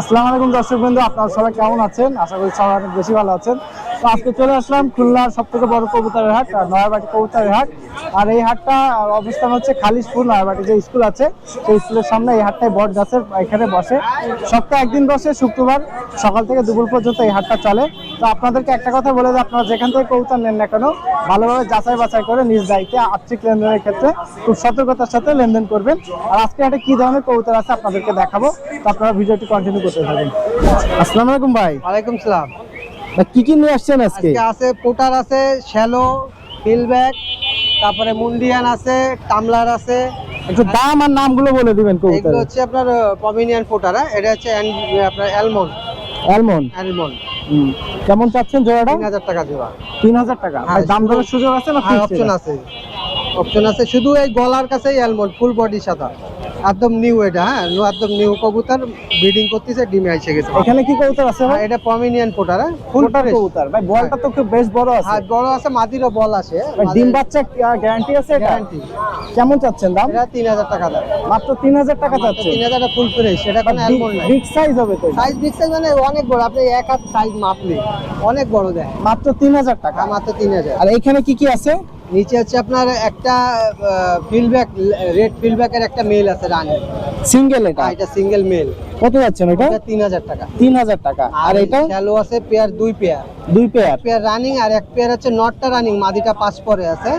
আসসালামু আলাইকুম দর্শক বন্ধু আপনারা সবাই কেমন আছেন? আশা করি সবাই অনেক বেশি ভালো আছেন। তো আজকে চলে আসলাম খুলনার সব থেকে বড় কবুতরের হাট নয়াবাটি কবুতরের হাট। আর এই হাটটা অবস্থান হচ্ছে খালিশপুর, নয়াবাটি যে স্কুল আছে, সেই স্কুলের সামনে এই হাটটায় বট গাছের এখানে বসে। সপ্তাহে একদিন বসে, শুক্রবার সকাল থেকে দুপুর পর্যন্ত এই হাটটা চলে। তো আপনাদেরকে একটা কথা বলে যে আপনারা যেখান থেকে কবুতর নেন না কেন, ভালোভাবে যাচাই বাছাই করে নিজ দায়িত্বে আর্থিক লেনদেনের ক্ষেত্রে খুব সতর্কতার সাথে লেনদেন করবেন। আর আজকে হাটে কি ধরনের কবুতর আছে আপনাদেরকে দেখাবো। তো আপনারা ভিডিওটি কন্টিনিউ করতে থাকুন। আসসালামু আলাইকুম ভাই। ওয়ালাইকুম সালাম। কি কি নিয়ে আসছেন আজকে? আছে পোটার আছে শ্যালো ফিলব্যাক তারপরে মুন্ডিয়ান আছে টামলার আছে। একটু দাম আর নামগুলো বলে দিবেন কবুতর হচ্ছে আপনার পমিনিয়ান পোটার হ্যাঁ? এটা হচ্ছে অ্যান- আপনার অ্যালমন্ড। অ্যালমন্ড? অ্যালমন্ড। কেমন চাচ্ছেন জোড়াটা? তিন হাজার টাকা জোড়া। তিন হাজার টাকা? হ্যাঁ, দাম দরের সুযোগ আছে না হ্যাঁ অপশন আছে। অপশন আছে শুধু এই গলার কাছেই অ্যালমন্ড ফুল বডি সাদা। একদম নিউ এটা হ্যাঁ? একদম নিউ কবুতর ব্রিডিং করতেছে ডিমে এসে গেছে। এখানে কি কবুতর আছে ভাই? হ্যাঁ, এটা পমিনিয়ান পোটার হ্যাঁ? ফুল কবুতর। ভাই বলটা তো খুব বেশ বড় আছে। আর বড় আছে মাদিরও বল আছে। ডিম বাচ্চা গ্যারান্টি আছে গ্যারান্টি কেমন চাচ্ছেন দাম? এটা তিন হাজার টাকা দাম। মাত্র তিন হাজার টাকা চাচ্ছেন? তিন হাজার ফুল ফ্রেশ এটা কোনো অ্যালমন্ড নাই। বিগ সাইজ হবে তো? সাইজ বিগ সাইজ মানে অনেক বড় আপনি এক হাত সাইজ মাপলে। অনেক বড় দেয়। মাত্র তিন হাজার টাকা। মাত্র তিন হাজার। আর এখানে কি কি আছে? নিচে আছে আপনার একটা ফিলব্যাক রেড ফিলব্যাকের একটা মেল আছে রানি সিঙ্গেল এটা? এটা সিঙ্গেল মেল কত যাচ্ছে এটা? তিন হাজার টাকা। তিন হাজার টাকা। আর এটা? শ্যালো আছে পেয়ার দুই পেয়ার দুই পেয়ার পেয়ার রানিং আর এক পেয়ার আছে নটটা রানিং মাদিটা পাস পরে আছে।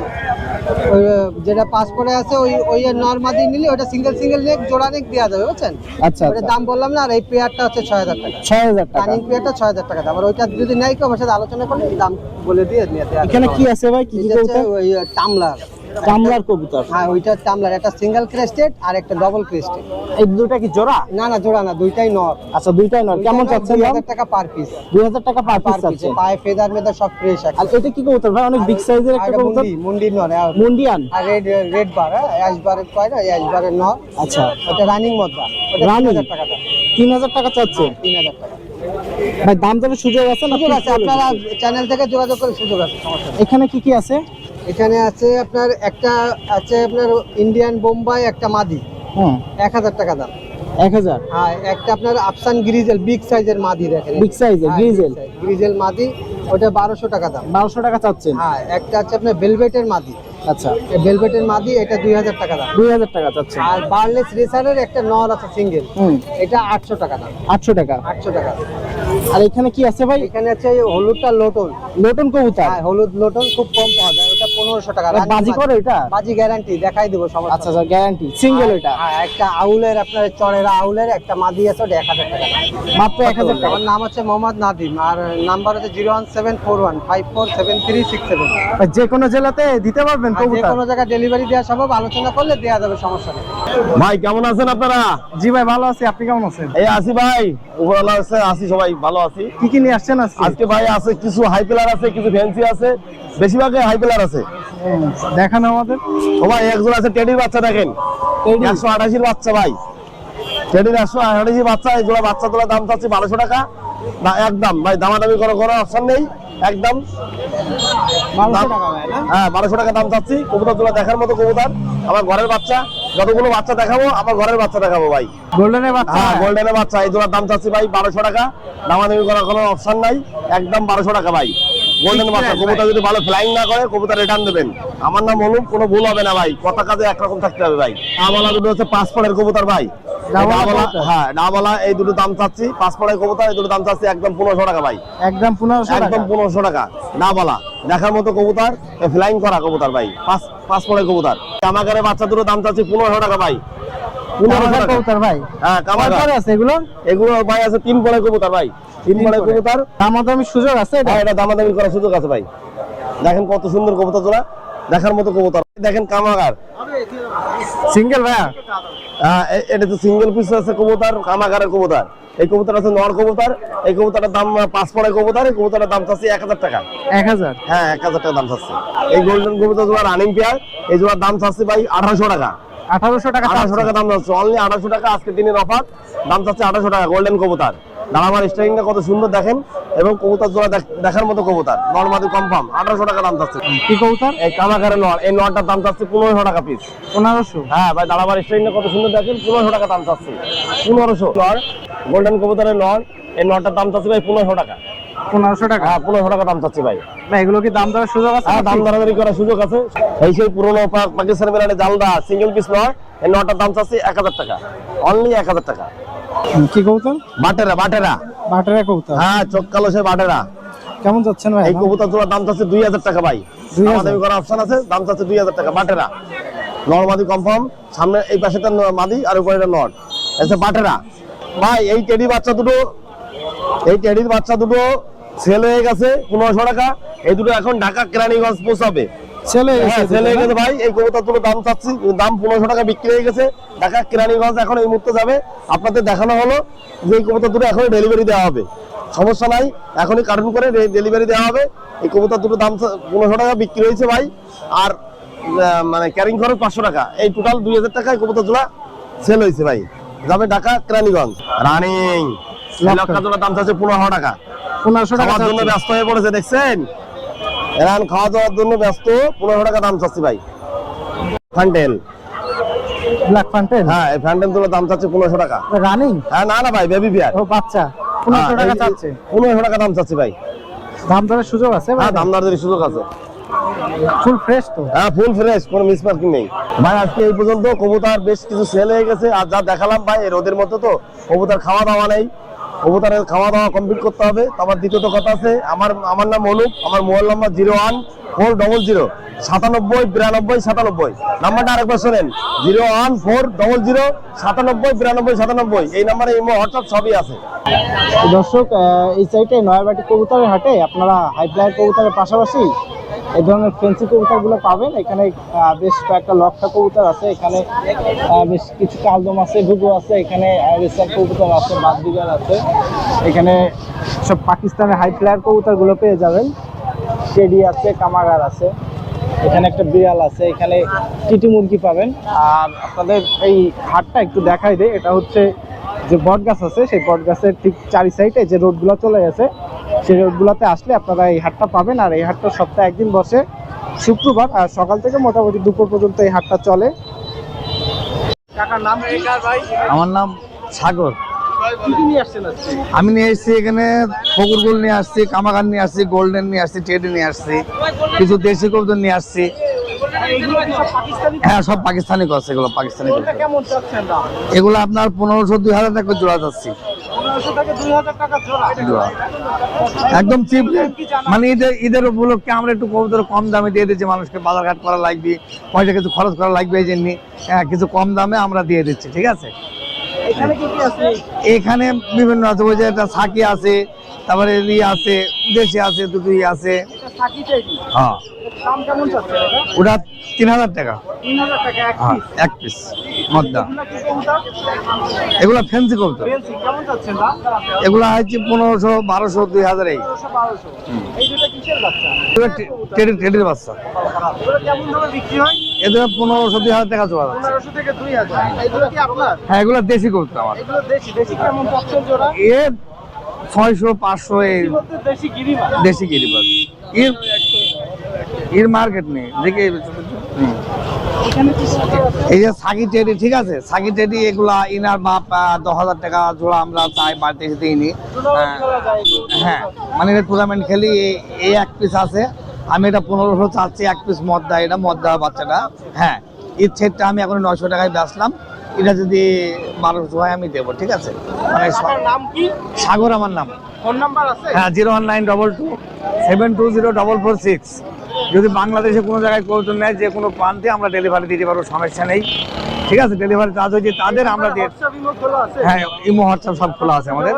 যেটা পরে আছে ওই ওই নর্মাল দিয়ে নিলে ওটা সিঙ্গেল সিঙ্গেল নেক জোড়া নেক দেওয়া যাবে বুঝছেন? আচ্ছা ওটার আচ্ছা। দাম বললাম না আর এই পেয়ারটা হচ্ছে ছয় হাজার টাকা। ছয় হাজার টাকা। রানিং পেয়ারটা ছয় হাজার টাকা আবার ওইটা যদি নেয় কেউ আমার সাথে আলোচনা করলে দাম বলে দিয়ে নিয়ে এখানে কি আছে ভাই? কি কি হচ্ছে ওই টামলার কামলার কবুতর? হ্যাঁ ওইটা একটা সিঙ্গেল ক্রেস্টেড আর একটা ডবল ক্রেস্টেড এই দুটা কি জোড়া? না না জোড়া না দুইটাই নর। আচ্ছা দুইটাই নয় কেমন চাচ্ছেন দুই দাম হাজার টাকা পার পিস দুই হাজার টাকা পার পিস পায়ে ফেদার মেদার সব ফ্রেশ আছে। আর এটা কি কবুতর? ভাই অনেক বিগ সাইজের একটা কবুতর। মুন্ডি নর মুন্ডিয়ান? আর রেড রেড বার হ্যাঁ অ্যাশ বারের কয় না অ্যাশ বারের নর। আচ্ছা। ওটা রানিং মদ্দা ওটা তিন Running? হাজার টাকা দাম। তিন হাজার টাকা চাচ্ছে? তিন হাজার টাকা। ভাই দাম দরের সুযোগ আছে না? সুযোগ আছে আপনারা চ্যানেল থেকে যোগাযোগ করে সুযোগ আছে এখানে কি কি আছে? এখানে আছে আপনার একটা আছে আপনার ইন্ডিয়ান বোম্বাই একটা মাদি। এক হাজার টাকা দাম। এক হাজার? হ্যাঁ একটা আপনার আফসান গ্রিজেল বিগ সাইজের মাদি দেখেন। বিগ সাইজের গ্রিজেল গ্রিজেল মাদি ওটা বারোশো টাকা দাম। বারোশো টাকা চাচ্ছেন? হ্যাঁ একটা আছে আপনার ভেলভেটের মাদি। আচ্ছা। ভেলভেটের মাদি এটা দুই হাজার টাকা দাম। দুই হাজার টাকা চাচ্ছেন। আর বার্লেস রেসারের একটা নর আছে সিঙ্গেল হুম। এটা আটশো টাকা দাম। আটশো টাকা। আটশো টাকা। আর এখানে কি আছে ভাই? এখানে আছে হলুদটা লোটন লোটন কবুতর? হ্যাঁ হলুদ লোটন খুব কম পাওয়া যায়। পনেরোশো টাকা বাজি করে এটা বাজি গ্যারান্টি দেখাই দেবো সমস্যা আচ্ছা আচ্ছা গ্যারান্টি সিঙ্গেল হ্যাঁ একটা আউলের আপনার চড়ের আউলের একটা মাদি আছে ওটা এক হাজার টাকা। মাত্র এক হাজার টাকা? আমার নাম হচ্ছে মোহাম্মদ নাদিম আর নাম্বার হচ্ছে zero one seven four one five four seven three six seven. যে কোনো জেলাতে দিতে পারবেন যে কোনো জায়গায় ডেলিভারি দেওয়া সম্ভব আলোচনা করলে দেওয়া যাবে সমস্যা নেই। ভাই কেমন আছেন আপনারা? জি ভাই ভালো আছি আপনি কেমন আছেন? এই আসি ভাই উপরওয়ালা আছে আসি সবাই ভালো আছি। কি কি নিয়ে আসছেন আজকে? আজকে ভাই আছে কিছু হাই পিলার আছে কিছু ফ্যান্সি আছে বেশিরভাগই হাই পিলার আছে। দেখানো আমাদের। ও ভাই একজন আছে টেডির বাচ্চা দেখেন। একশো আঠাশির বাচ্চা ভাই। টেডির একশো আঠাশির বাচ্চা এই জোড়া বাচ্চা তোলা দাম চাচ্ছি বারোশো টাকা। না একদম ভাই দামাদামি কোনো অপশন নেই। একদম। হ্যাঁ বারোশো টাকা দাম চাচ্ছি। কবুতর তোলা দেখার মতো কবুতর। আমার ঘরের বাচ্চা যতগুলো বাচ্চা দেখাবো আমার ঘরের বাচ্চা দেখাবো ভাই। গোল্ডেনের বাচ্চা? হ্যাঁ গোল্ডেনের বাচ্চা এই জোড়ার দাম চাচ্ছি ভাই বারোশো টাকা। দামাদামি করার কোনো অপশন নাই। একদম বারোশো টাকা ভাই। গোল্ডেন কবুতর যদি ভালো ফ্লাইং না করে কবুতর রিটার্ন দেবেন। আমার নাম অনুপ কোনো ভুল হবে না ভাই। কথা কাজে একরকম থাকতে হবে ভাই। ডাবলা দুটো হচ্ছে পাসপোর্টের কবুতর ভাই? হ্যাঁ ডাবলা এই দুটো দাম চাচ্ছি। পাসপোর্টের কবুতর এই দুটো দাম চাচ্ছি একদম পনেরোশো টাকা ভাই। একদম পনেরোশো টাকা? একদম পনেরোশো টাকা। ডাবলা দেখার মতো কবুতর ফ্লাইং করা কবুতর ভাই। কবুতর। কামাকারের বাচ্চা দুটো দাম চাচ্ছি পনেরোশো টাকা ভাই। পনেরোশো টাকা। ভাই? হ্যাঁ আছে এগুলো? এগুলো ভাই আছে তিন পরে কবুতর ভাই। তিন তিন পরে পরে। কবুতর দামাদামি সুযোগ আছে এটা? হ্যাঁ দামাদামি করার সুযোগ আছে ভাই। দেখেন কত সুন্দর কবুতর তোলা দেখার মতো কবুতর। দেখেন কামাগার। সিঙ্গেল ভাইয়া? এটা তো সিঙ্গেল পিস আছে কবুতর কামাগারের কবুতর। এই কবুতর আছে নর কবুতর। এই কবুতরের দাম পাঁচ পরে কবুতর। এই কবুতরের দাম চাচ্ছি এক হাজার টাকা। এক হাজার? হ্যাঁ এক হাজার টাকা দাম চাচ্ছি। এই গোল্ডেন কবুতর জোড়া রানিং পেয়ার এই জোড়ার দাম চাচ্ছি ভাই আঠারোশো টাকা। আঠারোশো টাকা আঠারোশো টাকা দাম চাচ্ছে। অনলি আঠারোশো টাকা আজকে দিনের অফার দাম চাচ্ছে আঠারোশো টাকা গোল্ডেন কবুতর। দাঁড়াবার স্টাইলিংটা কত সুন্দর দেখেন এবং কবুতর জোড়া দেখার মতো কবুতর। নর্মাদি কনফার্ম আঠারোশো টাকা দাম চাচ্ছে। কি কবুতর? এই কামাকারের নর এই নরটার দাম চাচ্ছে পনেরোশো টাকা পিস পনেরোশো? হ্যাঁ ভাই দাঁড়াবার স্টাইলটা কত সুন্দর দেখেন পনেরোশো টাকা দাম চাচ্ছে। পনেরোশো। নর গোল্ডেন কবুতরের নর এই নরটার দাম চাচ্ছে ভাই পনেরোশো টাকা। পনেরোশো টাকা? হ্যাঁ পনেরোশো টাকা দাম চাচ্ছি ভাই। এগুলো কি দাম দেওয়ার সুযোগ আছে হ্যাঁ দাম দরাদরি করার সুযোগ আছে। এই সেই পুরোনো পাকিস্তানি জালদা সিঙ্গেল পিস নয় এই নটার দাম চাচ্ছি এক হাজার টাকা। অনলি এক হাজার টাকা। কি কবুতর? বাটেরা বাটেরা। বাটারা কবুতর? হ্যাঁ চোখ কালো সে বাটেরা। কেমন যাচ্ছেন ভাই? এই কবুতর জোড়ার দাম চাচ্ছে দুই হাজার টাকা ভাই। আমাদের করার অপশন আছে দাম চাচ্ছে দুই হাজার টাকা বাটেরা। নর্মাদি কনফার্ম সামনে এই পাশেটা মাদি আর উপরে নট এসে বাটেরা। ভাই এই টেডি বাচ্চা দুটো এই টেডির বাচ্চা দুটো সেল হয়ে গেছে পনেরোশো টাকা। এই দুটো এখন ঢাকা কেরানীগঞ্জ পৌঁছাবে। ছেলে হ্যাঁ, ছেলে গেছে ভাই এই কবুতর দুটো দাম চাচ্ছি। দাম পনেরোশো টাকা বিক্রি হয়ে গেছে। ঢাকা কেরানীগঞ্জ এখন এই মুহূর্তে যাবে। আপনাদের দেখানো হলো যে এই কবুতর দুটো এখনই ডেলিভারি দেওয়া হবে। সমস্যা নাই এখনই কার্টুন করে ডেলিভারি দেওয়া হবে। এই কবুতর দুটো দাম পনেরোশো টাকা বিক্রি হয়েছে ভাই। আর মানে ক্যারিং খরচ পাঁচশো টাকা। এই টোটাল দুই হাজার টাকায় কবুতর জোড়া সেল হয়েছে ভাই। যাবে ঢাকা কেরানীগঞ্জ। রানিং। লক্ষা জোড়া দাম চাচ্ছে পনেরোশো টাকা। পনেরোশো টাকা জন্য ব্যস্ত হয়ে পড়েছে দেখছেন? এরান খাওয়া দাওয়ার জন্য ব্যস্ত পনেরোশো টাকা দাম চাচ্ছি ভাই। ফ্যান্টেল ব্ল্যাক ফান্টেন হ্যাঁ এই তোর দাম চাচ্ছে পনেরোশো টাকা। রানিং হ্যাঁ না না ভাই বেবি বিয়ার ও বাচ্চা। পনেরোশো টাকা চাচ্ছে। পনেরোশো টাকা দাম চাচ্ছি ভাই। দাম দরের সুযোগ আছে ভাই? হ্যাঁ দাম দরের সুযোগ আছে। ফুল ফ্রেশ তো? হ্যাঁ ফুল ফ্রেশ কোনো মিস মার্কিং নেই। ভাই আজকে এই পর্যন্ত কবুতর বেশ কিছু সেল হয়ে গেছে। আর যা দেখালাম ভাই রোদের মধ্যে তো কবুতর খাওয়া দাওয়া নেই। কবুতরের খাওয়া দাওয়া কমপ্লিট করতে হবে। তারপর দ্বিতীয়ত কথা আছে, আমার আমার নাম অনুপ, আমার mobile number zero one four double zero সাতানব্বই বিরানব্বই সাতানব্বই। নাম্বারটা আরেকবার শোনেন, zero one four double zero সাতানব্বই বিরানব্বই সাতানব্বই। এই নাম্বারে ইমো হোয়াটসঅ্যাপ সবই আছে। দর্শক এই সাইটে নয়াবাটি কবুতরের হাটে আপনারা হাই ফ্লায়ার কবুতরের পাশাপাশি এই ধরনের ফেন্সি কবুতরগুলো পাবেন। এখানে বেশ কয়েকটা লক্ষা কবুতর আছে। এখানে বেশ কিছু কালদম আছে, ঘুঘু আছে, এখানে কবুতর আছে বাদবিগার আছে। এখানে সব পাকিস্তানের হাই ফ্লায়ার কবুতরগুলো পেয়ে যাবেন। টেডি আছে, কামাগার আছে। এখানে একটা বিড়াল আছে। এখানে টিটি মুরগি পাবেন। আর আপনাদের এই হাটটা একটু দেখাই দেয় এটা হচ্ছে যে বট গাছ আছে, সেই বট গাছের ঠিক চারি সাইডে যে রোডগুলো চলে গেছে সেই রোডগুলোতে আসলে আপনারা এই হাটটা পাবেন আর এই হাটটা সপ্তাহে একদিন বসে শুক্রবার আর সকাল থেকে মোটামুটি দুপুর পর্যন্ত এই হাটটা চলে। কাকার নাম আমার নাম সাগর। আমি নিয়ে এসেছি এখানে ফকুর গোল নিয়ে আসছি কামাগান নিয়ে আসছি গোল্ডেন নিয়ে আসছি টেডি নিয়ে আসছি কিছু দেশি কবুতর নিয়ে আসছি। হ্যাঁ সব পাকিস্তানি কস এগুলো পাকিস্তানি এগুলো আপনার পনেরোশো দুই হাজার টাকা জোড়া যাচ্ছি। একদম চিপ মানে ঈদের ঈদের উপলক্ষে আমরা একটু কবুতর কম দামে দিয়ে দিচ্ছি মানুষকে বাজারঘাট করা লাগবে পয়সা কিছু খরচ করা লাগবে এই জন্য হ্যাঁ, কিছু কম দামে আমরা দিয়ে দিচ্ছি ঠিক আছে? এখানে আছে? বিভিন্ন আছে ওই যে একটা সাকি আছে তারপরে ই আছে দেশি আছে দুটোই আছে। এটা সাকি টেডি হ্যাঁ। ওটা তিন হাজার টাকা। এক হ্যাঁ পিস এক পিস মদ্দা। এগুলো ফ্যান্সি কবুতর। এগুলো হচ্ছে পনেরোশো বারোশো দুই হাজার এই। টেডির বাচ্চা। হয়? এদের পনেরোশো দুই হাজার টাকা জোড়া হ্যাঁ এগুলো দেশি কবুতর আমার। এগুলো দেশি দেশি কেমন চাচ্ছেন জোড়া? এ ছয়শো পাঁচশো এর দেশি গিরিবাজ। এর এর মার্কেট নেই। দেখে এই যে সাকি টেডি ঠিক আছে? সাকি টেডি এগুলা ইনার বাপ আহ, দশ হাজার টাকা জোড়া আমরা চাই বাড়িতে এসে দিইনি। হ্যাঁ মানে এটা টুর্নামেন্ট খেলি এই- এক পিস আছে। আমি এটা পনেরোশো চাচ্ছি এক পিস মদ্দা এটা মদ মদ্দা বাচ্চাটা। হ্যাঁ এর ছেদটা আমি এখন নয়শো টাকায় বেচলাম। এটা যদি মানুষ হয় আমি দেবো ঠিক আছে? মানে নাম সাগর আমার নাম। ফোন নাম্বার আছে? হ্যাঁ zero one nine double two seven two zero double four six. যদি বাংলাদেশে কোনো জায়গায় কৌতুক নেয় যে কোনো প্রান্তে আমরা ডেলিভারি দিতে পারব সমস্যা নেই। ঠিক আছে? ডেলিভারি চার্জ হয়েছে তাদের আমরা হ্যাঁ ইমো হোয়াটসঅ্যাপ সব খোলা আছে আমাদের।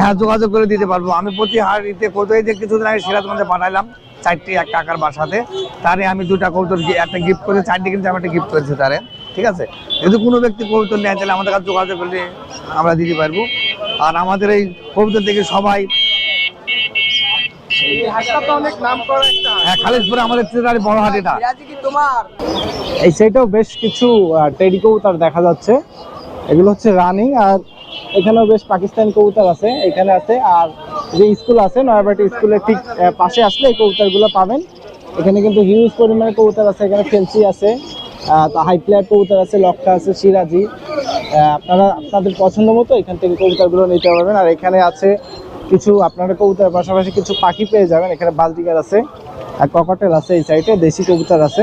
হ্যাঁ যোগাযোগ করে দিতে পারব। আমি প্রতি হাড়িতে কোথায় যে কিছুদিন আগে সিরাজগঞ্জে পাঠাইলাম চারটি এক কাকার বাসাতে। তারে আমি দুটা কৌতুক একটা গিফট করে চারটি কিন্তু আমি একটা গিফট করেছি তারে। ঠিক আছে? যদি কোনো ব্যক্তি কবুতর নেয় তাহলে আমাদের কাছে যোগাযোগ করলে আমরা দিতে পারব। আর আমাদের এই কবুতর থেকে সবাই অনেক নাম করা একটা খালিশপুরে আমাদের চিরারি বড় হাট এটা। এই সাইডেও বেশ কিছু টেডি কবুতর দেখা যাচ্ছে। এগুলো হচ্ছে রানিং আর এখানেও বেশ পাকিস্তানি কবুতর আছে এখানে আছে আর যে স্কুল আছে নয়াবাটি স্কুলের ঠিক পাশে আসলে এই কবুতরগুলো পাবেন। এখানে কিন্তু হিউজ পরিমাণে কবুতর আছে এখানে ফেন্সি আছে হাই প্লেয়ার কবুতর আছে লক্ষা আছে সিরাজি। আপনারা আপনাদের পছন্দ মতো এখান থেকে কবুতরগুলো নিতে পারবেন। আর এখানে আছে কিছু আপনারা কবুতরের পাশাপাশি কিছু পাখি পেয়ে যাবেন। এখানে বালতিকার আছে। আর ককাটেল আছে এই সাইডে দেশি কবুতর আছে।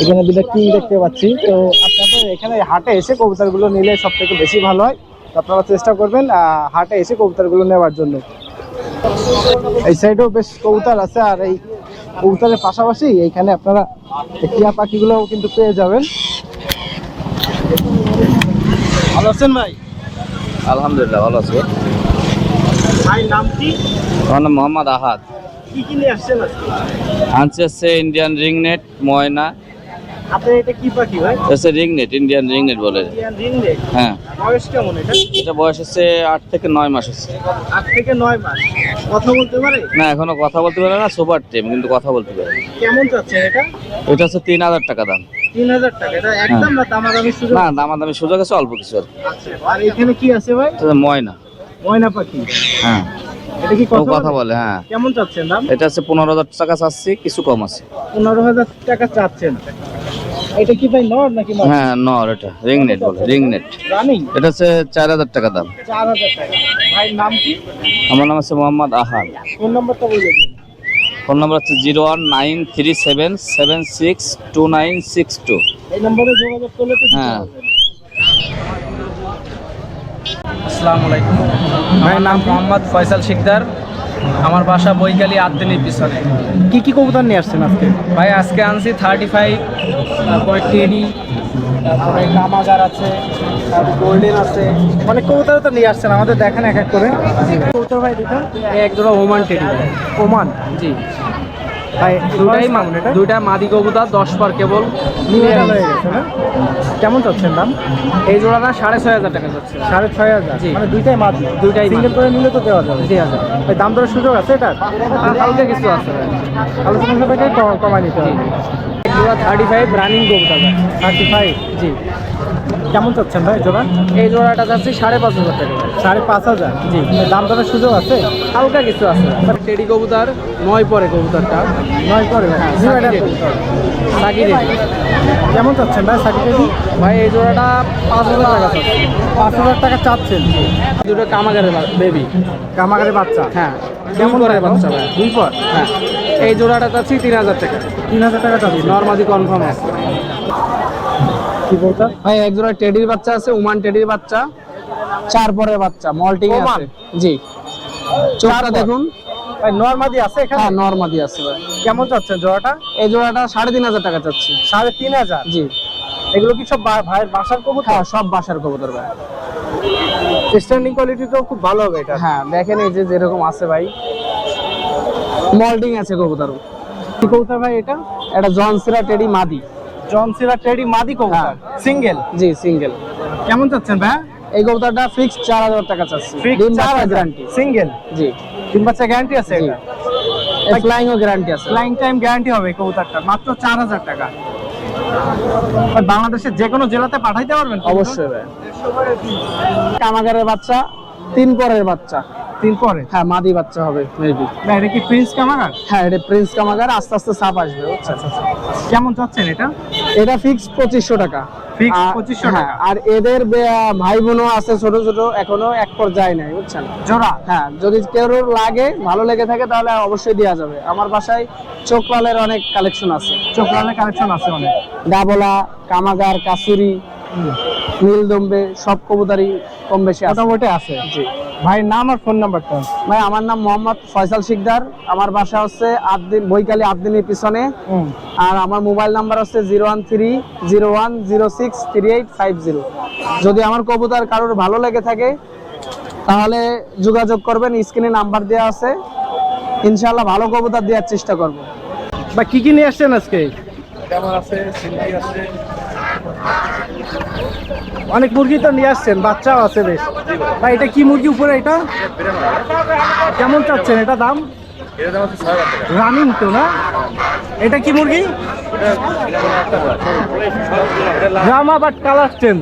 এখানে দুটো কিং দেখতে পাচ্ছি। তো আপনাদের এখানে হাটে এসে কবুতরগুলো নিলে সব থেকে বেশি ভালো হয়। আপনারা চেষ্টা করবেন হাটে এসে কবুতরগুলো নেওয়ার জন্য। এই সাইডেও বেশ কবুতর আছে আর এই কবুতরের পাশাপাশি এইখানে আপনারা টিয়া পাখিগুলোও কিন্তু পেয়ে যাবেন। ভালো আছেন ভাই? আলহামদুলিল্লাহ ভালো আছি। ভাই নাম কি? আমার নাম মোহাম্মদ আহাদ। কি কি নিয়ে আসছেন আজকে? আনছে হচ্ছে ইন্ডিয়ান রিংনেট ময়না। আপনার এটা কি পাখি ভাই? হচ্ছে রিংনেট ইন্ডিয়ান রিংনেট বলে। ইন্ডিয়ান রিংনেট হ্যাঁ। বয়স কেমন এটা? এটা বয়স হচ্ছে আট থেকে নয় মাস হচ্ছে। আট থেকে নয় মাস। কথা বলতে পারে? না এখনও কথা বলতে পারে না সুপার টেম কিন্তু কথা বলতে পারে। কেমন চাচ্ছেন এটা? এটা হচ্ছে তিন হাজার টাকা দাম। তিন হাজার টাকা। এটা একদম না দামাদামি সুযোগ? না দামাদামি সুযোগ আছে অল্প কিছু আর। আর এখানে কি আছে ভাই? ময়না। ময়না পাখি। হ্যাঁ। এটা ও কথা কথা বলে? হ্যাঁ। কেমন চাচ্ছেন দাম? এটা হচ্ছে পনেরো হাজার টাকা চাচ্ছি কিছু কম আছে। পনেরো হাজার টাকা চাচ্ছেন। এটা কি ভাই নর নাকি হ্যাঁ নর এটা রিংনেট বলে রিংনেট রানিং? এটা হচ্ছে চার হাজার টাকা দাম। চার হাজার টাকা। ভাই নাম কি? আমার নাম হচ্ছে মোহাম্মদ আহাদ ফোন নাম্বারটা বলে দিন। ফোন নাম্বার হচ্ছে zero one nine three seven seven six two nine six two. এই নম্বরে যোগাযোগ করলে তো হ্যাঁ। আসসালামু আলাইকুম। আমার নাম মোহাম্মদ ফয়সাল শিকদার। আমার বাসা বৈকালি আটদিনের পিছনে। কি কি কবুতর নিয়ে আসছেন আজকে? ভাই আজকে আনছি থার্টি ফাইভ তারপরে টেডি তারপরে কামাগার আছে তারপর গোল্ডেন আছে। অনেক কবুতর তো নিয়ে আসছেন আমাদের দেখেন এক এক করে। কবুতর ভাই দুটো? এক জোড়া ওমান টেডি। ওমান? জি। দুটাই দুইটা মাদি কবুতর দশ পার কেবল। কেমন চাচ্ছেন দাম? এই জোড়াটা সাড়ে ছয় হাজার টাকা যাচ্ছে সাড়ে ছয় হাজার? জি। মানে দুইটাই মাছ দুইটাই মাদি। সিঙ্গেল করে নিলে তো দেওয়া যাবে। জি হাজার ভাই দাম দরের সুযোগ আছে এটা আর হালকা কিছু আছে। আলোচনা সাপেক্ষে ক- কমায় নিতে হবে। থার্টি ফাইভ রানিং কবুতর থার্টি ফাইভ জি। কেমন চাচ্ছেন ভাই জোড়া? এই জোড়াটা যাচ্ছে সাড়ে পাঁচ হাজার টাকা। সাড়ে পাঁচ হাজার? জি। দাম দরের সুযোগ আছে? হালকা কিছু আছে। টেডি কবুতর নয় পরে কবুতরটা। নয় পরে হ্যাঁ, সাকি রেডি। Psaki ready. কেমন চাচ্ছেন ভাই সার্টিফিকেট ভাই এই জোড়াটা পাঁচ হাজার টাকা চাচ্ছে। পাঁচ হাজার টাকা চাচ্ছেন? দুটো কামাগারের বেবি কামাগারে বাচ্চা? হ্যাঁ কেমন করে বাচ্চা ভাই। দুই পর? হ্যাঁ এই জোড়াটা চাচ্ছি তিন হাজার টাকা। তিন হাজার টাকা চাচ্ছি নর্মাদি কনফার্ম আছে। কি বলতেন ভাই এক জোড়া টেডির বাচ্চা আছে উমান টেডির বাচ্চা চার পরের বাচ্চা মল্টিং আছে। জি। চোখটা দেখুন। ভাই নর্মাদি আছে এখানে? হ্যাঁ নর্মাদি আছে ভাই। কেমন চাচ্ছেন জোড়াটা? এই জোড়াটা সাড়ে তিন হাজার টাকা চাচ্ছি। সাড়ে তিন হাজার? জি। এগুলো কি সব ভাইয়ের বাসার কবুতর? হ্যাঁ সব বাসার কবুতর ভাই। স্ট্যান্ডিং কোয়ালিটি তো খুব ভালো হবে এটা। হ্যাঁ দেখেন এই যে যেরকম আছে ভাই। মল্টিং আছে কবুতর কি কবুতর ভাই এটা? এটা জনসিরা টেডি মাদি। জনসিরা টেডি মাদি কবুতর। সিঙ্গেল? জি সিঙ্গেল। কেমন চাচ্ছেন ভাই এই কবুতরটা ফিক্স চার হাজার টাকা চাচ্ছি। ডিম বাচ্চা গ্যারান্টি সিঙ্গেল? জি। বাচ্চা গ্যারান্টি আছে। এটা? ফ্লাইং ও গ্যারান্টি আছে। ফ্লাইং টাইম গ্যারান্টি হবে কবুতরটা। মাত্র চার হাজার টাকা। ভাই, বাংলাদেশের যে কোনো জেলাতে পাঠাইতে পারবেন অবশ্যই কামাগারের বাচ্চা তিন পরের বাচ্চা। তিন পরে? হ্যাঁ মাদি বাচ্চা হবে মেবি না এটা কি প্রিন্স কামাগার হ্যাঁ এটা প্রিন্স কামাগার আস্তে আস্তে সাপ আসবে বুঝছেন? কেমন চাচ্ছেন এটা? এটা ফিক্স পঁচিশশো টাকা। আর- 2500 হ্যাঁ, টাকা। আর এদের ভাই বোনও আছে ছোট ছোট এখনও এক পর যায় নাই বুঝছেন? জোড়া? হ্যাঁ যদি কেউ লাগে ভালো লেগে থাকে তাহলে অবশ্যই দেওয়া যাবে। আমার বাসায় চোখ লালের অনেক কালেকশন আছে। চোখলালের কালেকশন আছে অনেক। ডাবলা কামাগার কাসুরি নীলদম্বে সব কবুতারই কম বেশি আছে। মোটামুটি আছে। জি। ভাই নাম আর ফোন নাম্বারটা ভাই আমার নাম মোহাম্মদ ফয়সাল শিকদার। আমার বাসা হচ্ছে আটদিন বৈকালী আটদিনের পিছনে। আর আমার মোবাইল নাম্বার হচ্ছে zero one three zero one zero six three eight five zero. যদি আমার কবুতর কারোর ভালো লেগে থাকে তাহলে যোগাযোগ করবেন। স্ক্রিনে নাম্বার দেওয়া আছে। ইনশাল্লাহ ভালো কবুতর দেওয়ার চেষ্টা করব। বা কি কি নিয়ে আসছেন আজকে? অনেক মুরগি তো নিয়ে আসছেন, বাচ্চাও আছে বেশ। ভাই, এটা কি মুরগি উপরে এটা? কেমন চাচ্ছেন? এটা দাম? রানিং তো না? এটা কি মুরগি? Drama but colour change.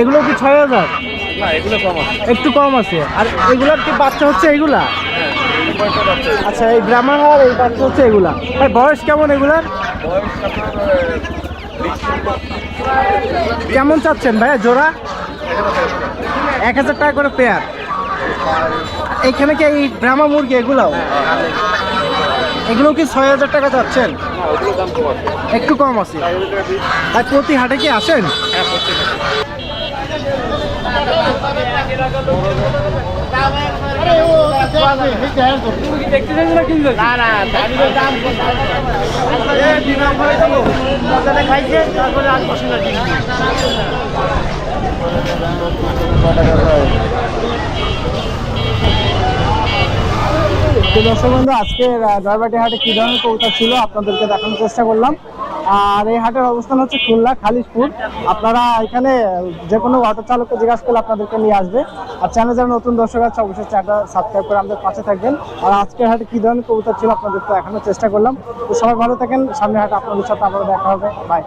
এগুলো কি ছয় হাজার? একটু কম আছে। আর এগুলার কি বাচ্চা হচ্ছে এগুলা? আচ্ছা এই আর এই বাচ্চা হচ্ছে এগুলা। ভাই, বয়স কেমন এগুলার? কেমন চাচ্ছেন ভাইয়া, জোড়া? এক হাজার টাকা করে পেয়ার এখানে কি এই ব্রাহ্মা মুরগি এগুলাও? এগুলো কি ছয় হাজার টাকা চাচ্ছেন? একটু কম আছে। আর প্রতি হাটে কি আসেন? তো দর্শক বন্ধু আজকে দরবাটি হাটে কি ধরনের কবুতর ছিল আপনাদেরকে দেখানোর চেষ্টা করলাম। আর এই হাটের অবস্থান হচ্ছে খুলনা, খালিশপুর। আপনারা এখানে যে কোনো অটো চালককে জিজ্ঞাসা করলে আপনাদেরকে নিয়ে আসবে। আর চ্যানেল যারা নতুন দর্শক আছে, অবশ্যই চ্যানেলটা সাবস্ক্রাইব করে আমাদের পাশে থাকবেন। আর আজকের হাটে কী ধরনের কবুতর ছিল আপনাদের তো এখনও চেষ্টা করলাম। তো সবাই ভালো থাকেন সামনে হাটে আপনাদের সাথে আবার দেখা হবে। বাই